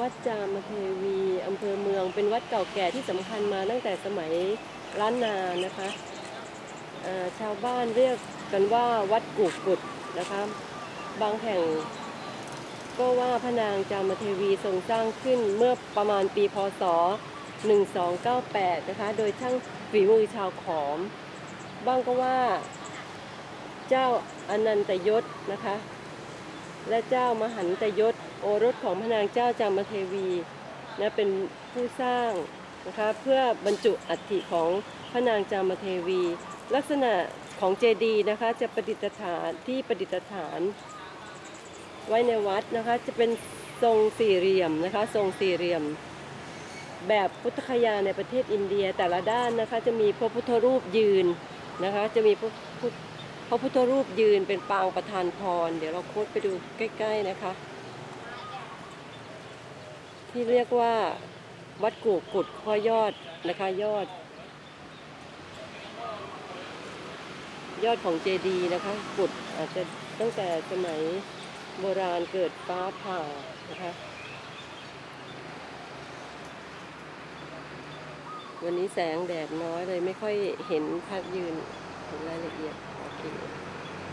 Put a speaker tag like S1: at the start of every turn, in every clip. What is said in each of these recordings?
S1: วัดจามเทวีอำเภอเมือง เป็นวัดเก่าแก่ที่สำคัญมาตั้งแต่สมัยล้านนานะคะชาวบ้านเรียกกันว่าวัดกูกกุดนะคะ บางแห่งก็ว่าพระนางจามเทวีทรงสร้างขึ้นเมื่อประมาณปีพศ 1298 นะคะ โดยช่างฝีมือชาวขอม บ้างก็ว่าเจ้าอนันตยศนะคะ และเจ้ามหันตยศ โอรสของพระนางเจ้าจามเทวีนะเป็นผู้สร้างนะคะเพื่อบรรจุอัฐิของพระนางจามเทวี ลักษณะของเจดีย์นะคะจะประดิษฐานที่ประดิษฐานไว้ในวัดนะคะจะเป็นทรงสี่เหลี่ยมนะคะทรงสี่เหลี่ยม แบบพุทธคยาในประเทศอินเดียแต่ละด้านนะคะจะมีพระพุทธรูปยืนนะคะจะมีพระพุทธพระพุทธรูปยืนเป็นปางประธานพร เดี๋ยวเราโคดไปดูใกล้ ๆ นะคะ ที่เรียกว่าวัดกู่กุดข้อยอดนะคะยอด ยอดของเจดีนะคะกุดอาจจะตั้งแต่สมัยโบราณเกิดฟ้าผ่านะคะวันนี้แสงแดดน้อยเลยไม่ค่อยเห็นภาพยืนเห็นรายละเอียดโอเค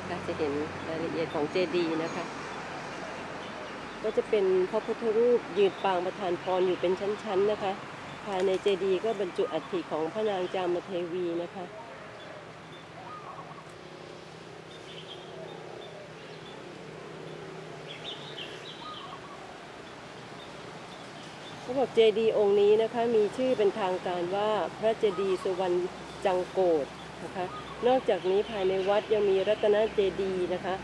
S1: ถ้าจะเห็นรายละเอียดของเจดีนะคะ ก็จะเป็นพระพุทธรูปยืนปางประธานพรอยู่เป็นชั้นๆนะคะภายในเจดีย์ก็บรรจุอัฐิของพระนางจามเทวีนะคะเขาบอกเจดีย์องค์นี้นะคะมีชื่อเป็นทางการว่าพระเจดีย์สุวรรณจังโกดนะคะ นอกจากนี้ภายในวัดยังมีรัตนเจดีย์นะคะ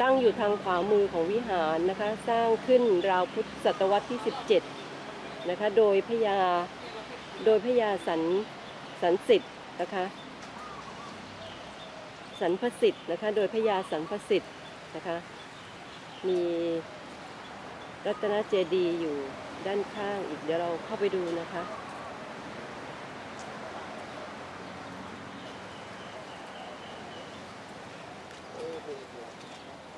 S1: ตั้งอยู่ทางขวามือของวิหารนะคะ สร้างขึ้นราวพุทธศตวรรษที่ 17 นะคะ โดยพญาโดยพญาสันสันสิทธิ์นะคะ สันพสิทธิ์นะคะ โดยพญาสันพสิทธิ์นะคะ มีรัตนเจดีย์อยู่ด้านข้างอีก เดี๋ยวเราเข้าไปดูนะคะ
S2: って。